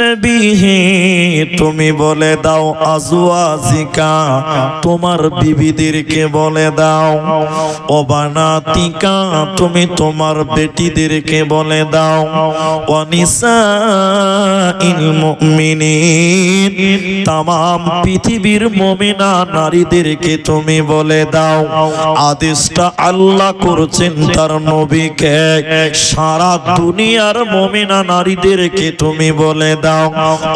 نبی ہیں তুমি বলে দাও আজওয়াজিকা তোমার বিবিদেরকে বলে দাও। অবানাতিকা, তুমি তোমার বেটিদেরকে বলে দাও। অনিসা ইল তাম পৃথিবীর মমিনা নারীদেরকে তুমি বলে দাও। আদেশটা আল্লাহ করছেন তার নবীকে। সারা দুনিয়ার মমিনা নারীদেরকে তুমি বলে দাও।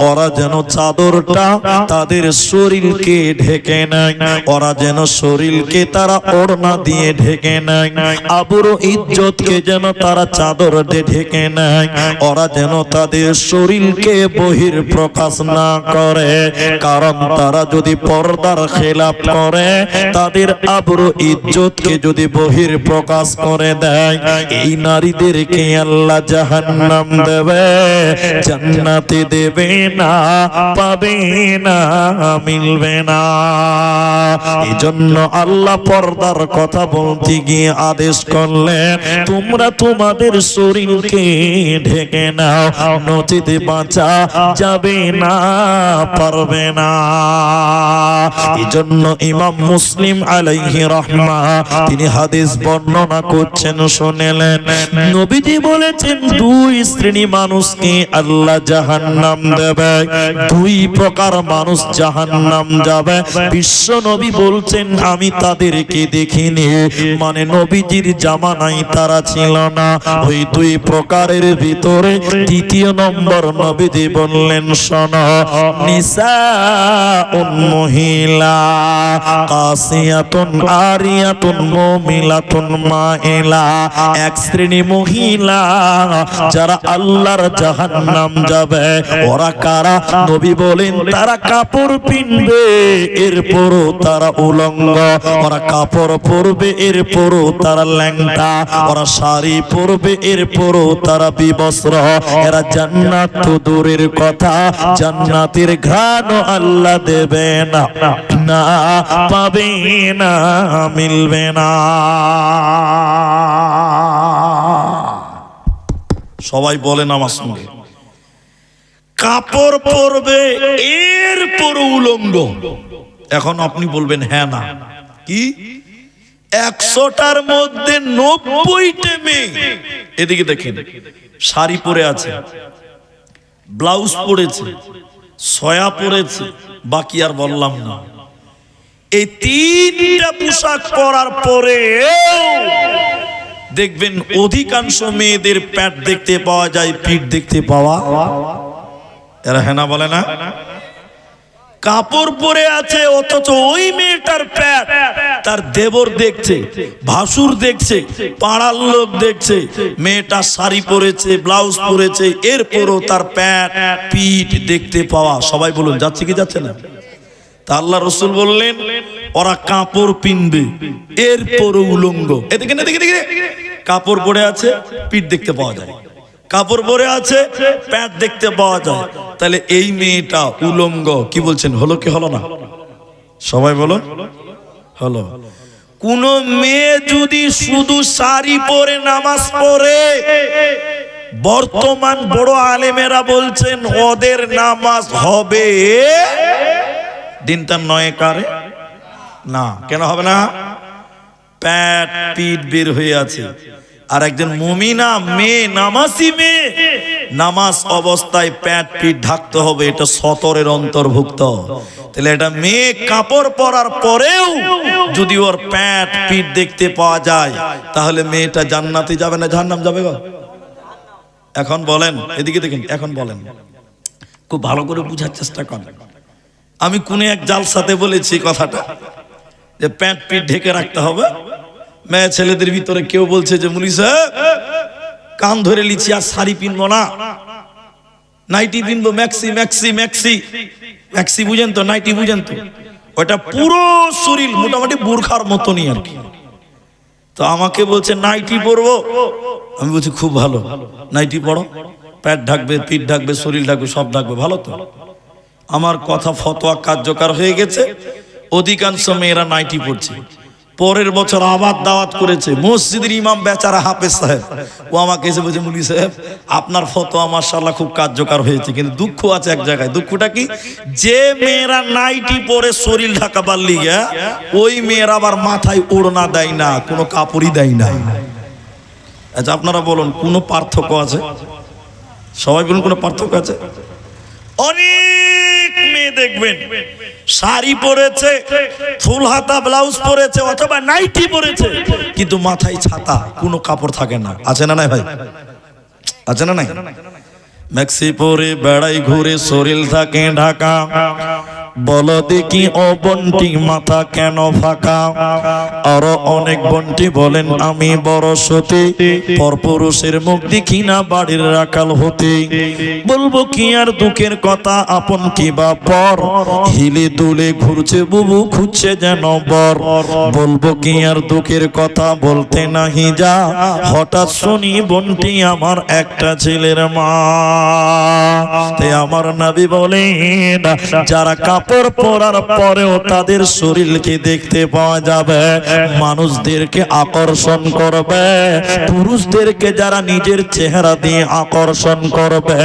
ওরা যেন চাদরটা তাদের শরীরকে ঢেকে নেয়। ওরা যেন শরীরকে তারা ওড়না দিয়ে ঢেকে নেয়। আবুরো ইজ্জতকে যেন তারা চাদর দিয়ে ঢেকে নেয়। ওরা যেন তাদের শরীরকে বহির প্রকাশ না করে। কারণ তারা যদি পর্দার খেলাপ করে তাদের আবরু ইজ্জতকে যদি বহির প্রকাশ করে দেয় এই নারীদেরকে আল্লাহ জাহান্নাম দেবে। জান্নাতে দেবে না। পাবে না, মিলবে না। এই জন্য আল্লাহ পর্দার কথা বলতে গিয়ে আদেশ করলেন, তোমরা তোমাদের শরীরকে ঢেকে নাও, নচিতে বাঁচা যাবে না, পারবে না। এই জন্য ইমাম মুসলিম আলাইহি রহমা তিনি হাদিস বর্ণনা করছেন, শুনেলেন। নবীজি বলেছেন, দুই শ্রেণি মানুষকে আল্লাহ জাহান্নাম দেবে দুই প্রকার মানুষ জাহান্নাম যাবে। বিশ্ব নবী বলছেন, আমি তাদেরকে দেখিনি। মানে নবীজির জামানাই তারা ছিল না। ওই দুই প্রকারের ভিতরে দ্বিতীয় নম্বর নবীজি বললেন মহিলা যারা আল্লাহর জাহান্নাম যাবে, ওরা কারা? নবী বলেন, তারা কাপড় পিনবে, এরপরও তারা উলঙ্গ। ওরা কাপড় পরবে, এরপরও তারা ল্যাংটা। ওরা শাড়ি পরবে, এরপরও তারা বিবস্ত্র। এরা জান্নাত তো দূরের কথা, জান্নাতের ঘ্রাণ আল্লাহ দেবে না। না, পাবে না, মিলবে না। সবাই বলেন আমার সঙ্গে কাপড় পরবে এর পর উলঙ্গ। এখন আপনি বলবেন হ্যাঁ না। কি? একশোটার মধ্যে নব্বইটে মেয়ে। এদিকে দেখেন, শাড়ি পরে আছে, ব্লাউজ পরেছে, সয়া পরেছে, বাকি আর বললাম না। এই তিনটা পোশাক পরার পরে দেখবেন অধিকাংশ মেয়েদের প্যাট দেখতে পাওয়া যায় পিঠ দেখতে পাওয়া এরা হেনা বলে না? কাপড় পরে আছে, অথচ ওই মেয়েটার প্যাট। তার দেবর দেখছে, ভাসুর দেখছে, পাড়ার লোক দেখছে, মেয়েটা শাড়ি পরেছে, ব্লাউজ পরেছে, এরপরও তার প্যাট, পিঠ দেখতে পাওয়া। সবাই বলুন, যাচ্ছে কি যাচ্ছে না? তা আল্লাহ রসুল বললেন, ওরা কাপড় পিনবে, এরপরও উলঙ্গ। এদিকে দেখে কাপড় পরে আছে, পিঠ দেখতে পাওয়া যায়। কাপড় পরে আছে, প্যাট দেখতে পাওয়া যায়। তাহলে এই মেয়েটা উলঙ্গ, কি বলছেন, হলো কি হলো না? সবাই বলো হলো। কোন মেয়ে যদি শুধু শাড়ি পরে নামাজ পড়ে, বর্তমান বড় আলেমেরা বলছেন, ওদের নামাজ হবে দিনটা নয় কারে? না, কেন হবে না? প্যাট, পিঠ বের হয়ে আছে। আর একজন মুমিনা, মেয়ে, নামাজি মেয়ে। নামাজ অবস্থায় প্যাট পিঠ ঢাকতে হবে, এটা সতরের অন্তর্ভুক্ত। তাহলে এটা মেয়ে কাপড় পরার পরেও যদি ওর প্যাট পিঠ দেখতে পাওয়া যায়, তাহলে মেয়েটা জান্নাতে যাবে না, জাহান্নাম যাবে গো? এখন বলেন, এদিকে দেখেন, এখন বলেন। খুব ভালো করে বুঝার চেষ্টা করেন। আমি কোন এক জালসাতে বলেছি কথাটা, যে প্যান্ট পিঠ ঢেকে রাখতে হবে মেয়ে ছেলেদের ভিতরে কেউ বলছে যে মুনি সাহেব কান ধরে লিছি আর শাড়ি পিনবো না। নাইটি পিনবো, ম্যাক্সি ম্যাক্সি ম্যাক্সি। ম্যাক্সি বুঝেন তো, নাইটি বুঝেন তো। ওটা পুরো শরীর, মোটামুটি বোরখার মতনই আর কি। তো আমাকে বলছে, নাইটি পরবো? আমি বলছি, খুব ভালো। নাইটি পড়ো প্যাট ঢাকবে, পিঠ ঢাকবে, শরীর ঢাকবে, সব ঢাকবে। ভালো তো? আমার কথা ফতোয়া কার্যকর হয়ে গেছে। অধিকাংশ মেয়েরা নাইটি পড়ছে পরের বছর আবার দাওয়াত করেছে। মসজিদের ইমাম বেচারা হাফেজ সাহেব। ও আমাকে এসে বলছে মুলি সাহেব, আপনার ফতোয়া মার্শাল্লাহ খুব কার্যকর হয়েছে, কিন্তু দুঃখ আছে এক জায়গায়। দুঃখটা কি? যে মেয়েরা নাইটি পরে শরীর ঢাকা পারলি ওই মেয়েরা আবার মাথায় ওড়না দেয় না, কোনো কাপড়ই দেয় না। আচ্ছা আপনারা বলুন, কোনো পার্থক্য আছে? সবাই বলুন, কোনো পার্থক্য আছে? অনেক মেয়ে দেখবেন, শাড়ি পরেছে, ফুল হাতা, ব্লাউজ পরেছে, অথবা নাইটি পরেছে, কিন্তু মাথায় ছাতা, কোনো কাপড় থাকে না। আছে না নাই ভাই? আছে না নাই? ম্যাক্সি পরে বেড়াই ঘুরে শরীর থাকে ঢাকা। বলো দেখি ও বন্টি, মাথা কেন ফাঁকা? আরও অনেক বন্টি বলেন, আমি বড় সতী পরপুরুষের মুখ দেখি না বাড়ির রাখাল হতে। বলব কি আর দুঃখের কথা, আপন কি বা পর? হিলে দুলে ঘুরছে, বুবু খুঁজছে যেন বর। বলব কি আর দুঃখের কথা বলতে নাহি যা, হঠাৎ শুনি বন্টি আমার একটা ছেলের মা। তাই আমার নাবি বলেন, যারা কাপড় পরার পরেও তাদের শরীরকে দেখতে পাওয়া যাবে। মানুষদেরকে আকর্ষণ করবে। পুরুষদেরকে যারা নিজের চেহারা দিয়ে আকর্ষণ করবে,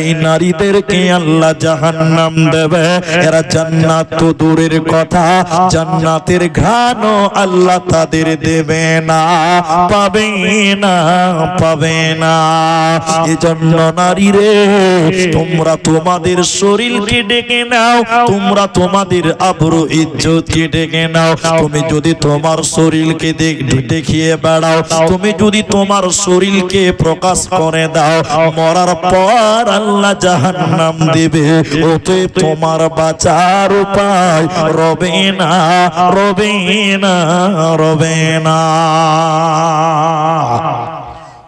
এই নারীদেরকে আল্লাহ জাহান্নাম দেবে। এরা জান্নাত তো দূরের কথা, জান্নাতের ঘানও আল্লাহ তাদের দেবে না, পাবে না পাবে না। এজন্য নারী রে তোমরা তোমাদের শরীরকে ডেকে নাও তোমরা তোমাদের আবরু ইজ্জতকে ডেকে নাও। তুমি যদি তোমার শরীরকে দেখ- দেখিয়ে বেড়াও, তুমি যদি তোমার শরীরকে প্রকাশ করে দাও, মরার পর আল্লাহ জাহান্নাম দিবে। ওতে তোমার বাঁচার উপায় রবে না রবে না রবে না।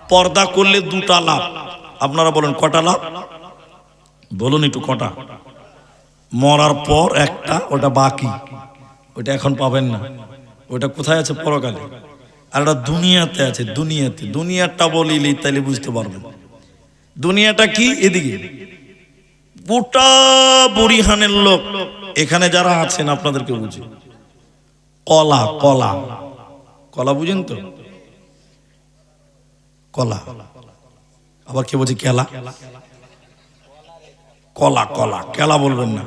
পর্দা করলে দুটা লাভ। আপনারা বলেন কটা লাভ? বলুন একটু কটা। মরার পর একটা, ওটা বাকি। ওটা এখন পাবেন না। ওটা কোথায় আছে? পরকালে। আর ওটা দুনিয়াতে আছে, দুনিয়াতে। দুনিয়াটা বলিলি তাহলে বুঝতে পারবেন। দুনিয়াটা কি? এদিকে। গোটা বুড়িহানের লোক। এখানে যারা আছেন, আপনাদেরকে বুঝি। কলা কলা। কলা বুঝেন তো? কলা। আবার কে বলছে? কেলা? কলা কলা, কেলা বলবেন না।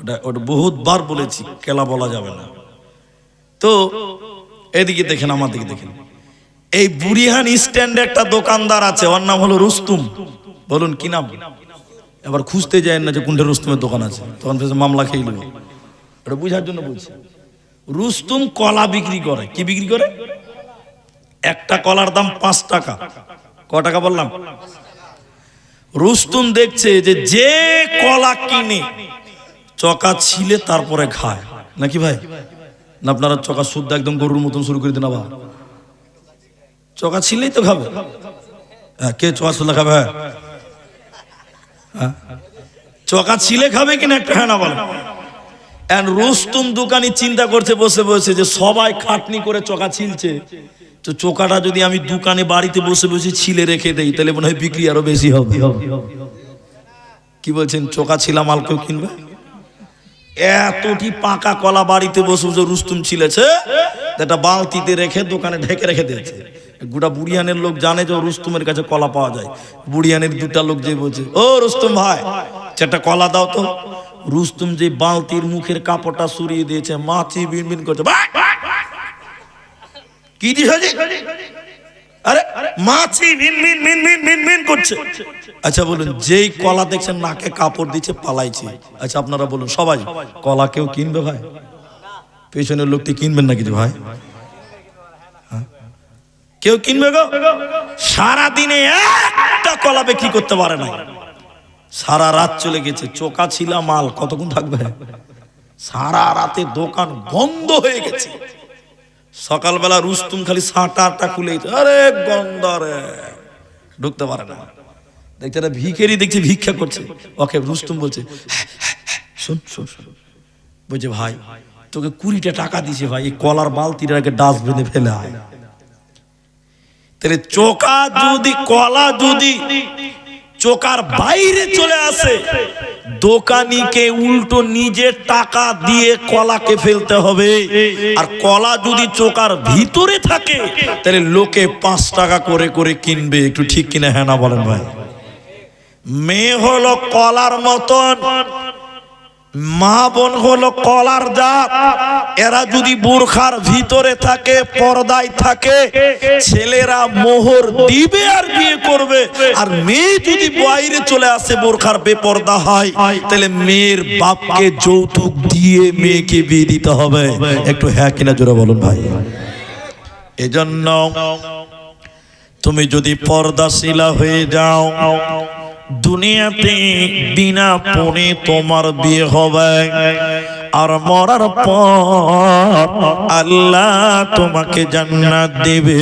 ওটা ওটা বহুতবার বলেছি, কেলা বলা যাবে না। তো এদিকে দেখেন, আমার দিকে দেখেন। এই বুড়িহান স্ট্যান্ডে একটা দোকানদার আছে, ওর নাম হলো রুস্তুম। বলুন, কি নাম? এবার খুঁজতে যায় না যে কোনটা রুস্তুমের দোকান আছে। তখন মামলা খেয়ে নেবে। এটা বুঝার জন্য বলছি। রুস্তুম কলা বিক্রি করে। কি বিক্রি করে? একটা কলার দাম পাঁচ টাকা। ক টাকা বললাম? রুস্তুম দেখছে যে যে কলা কিনে চকা ছিলে তারপরে খায়। নাকি ভাই? না আপনারা চকা শুদ্ধ একদম গরুর মতন শুরু করে দিন আবার। চকা ছিলেই তো খাবে। হ্যাঁ, কে চকা শুদ্ধ খাবে? হ্যাঁ? চকা ছিলে খাবে কিনা একটা হ্যাঁ না বলে। রুস্তুম দোকানি চিন্তা করছে বসে বসে যে সবাই খাটনি করে চকা ছিলছে। তো চোকাটা যদি আমি দোকানে বাড়িতে বসে বসে ছিলে রেখে দেই তাহলে মনে হয় বিক্রি আরও বেশি হবে। কি বলছেন? চোকা ছিলা মাল কেউ কিনবে? এতটি পাকা কলা বাড়িতে বসে বসে রুস্তুম ছিলেছে একটা বালতিতে রেখে দোকানে ঢেকে রেখে দিয়েছে। গোটা বুড়িয়ানের লোক জানে যে রুস্তুমের কাছে কলা পাওয়া যায়। বুড়িয়ানের দুটা লোক যে বলছে ও রুস্তুম ভাই চারটা কলা দাও তো। রুস্তুম যে বালতির মুখের কাপড়টা সরিয়ে দিয়েছে মাছি বিন বিন করছে ভাই, কি দিস আরে, মাছি মিন মিন মিন মিন মিন মিন করছে। আচ্ছা বলুন, যেই কলা দেখছেন নাকে কাপড় দিচ্ছে, পালাইছে। আচ্ছা আপনারা বলুন, সবাই, কলা কেউ কিনবে ভাই? পেছনের লোকটি কিনবেন না কিছু ভাই? হ্যাঁ? কেউ কিনবে গো? সারা দিনে একটা কলা বিক্রি করতে পারে না। সারা রাত চলে গেছে চোকা ছিলা মাল। কতক্ষণ থাকবে? সারা রাতে দোকান বন্ধ হয়ে গেছে। সকালবেলা রুস্তুম খালি সাঁটা খুলে আরে গন্ধ ঢুকতে পারে না। দেখছে একটা ভিখেরি দেখছে ভিক্ষা করছে। ওকে রুস্তুম বলছে "হ্যাঁ, শোন শোন শোন। বলছে ভাই তোকে কুড়িটা টাকা দিছে ভাই। এই কলার আগে ডাস্টবিনে ফেলে তাহলে চোকা যদি কলা যদি চোকার বাইরে চলে আসে দোকানিকে উল্টো নিজের টাকা দিয়ে কলাকে ফেলতে হবে। আর কলা যদি চোকার ভিতরে থাকে, তাহলে লোকে পাঁচ টাকা করে করে কিনবে। একটু ঠিক কিনা? হ্যাঁ না বলেন ভাই। মেয়ে হলো কলার মতন। মা বোন হলো কলার জাত। এরা যদি বোরখার ভিতরে থাকে, পর্দায় থাকে, ছেলেরা মোহর দিবে আর বিয়ে করবে। আর মেয়ে যদি বাইরে চলে আসে, বোরখার বেপর্দা হয়, তাহলে মেয়ের বাপকে যৌতুক দিয়ে মেয়েকে বিয়ে দিতে হবে। একটু হ্যাঁ কিনা জোরে বলুন ভাই। এজন্য তুমি যদি পর্দাশীলা হয়ে যাও দুনিয়াতে বিনা পণে তোমার বিয়ে হবে। আর মরার পর আল্লাহ তোমাকে জান্নাত দেবে।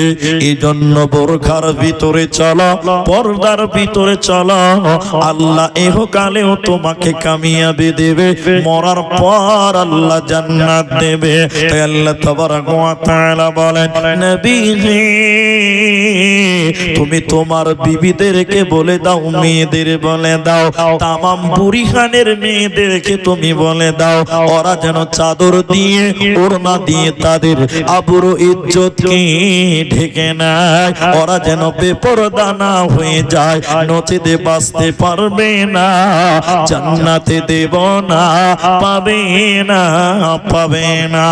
এই জন্য বোরখার ভিতরে চলো, পর্দার ভিতরে চলো। আল্লাহ এহকালেও তোমাকে কামিয়াবি দেবে। মরার পর আল্লাহ জান্নাত দেবে। তাই আল্লাহ তাবারাক ওয়া তাআলা বলেন, নবী তুমি তোমার বিবিদেরকে বলে দাও, মেয়েদের বলে দাও। তামাম বুড়িখানের মেয়েদেরকে তুমি বলে দাও। ওরা যেন চাদর দিয়ে ওড়না দিয়ে তাদের আবুর ইজ্জতকে ঢেকে নেয়। ওরা যেন বেপরদা না হয়ে যায়, নচেতে বাঁচতে পারবে না, জান্নাতে দেব না, পাবে না পাবে না।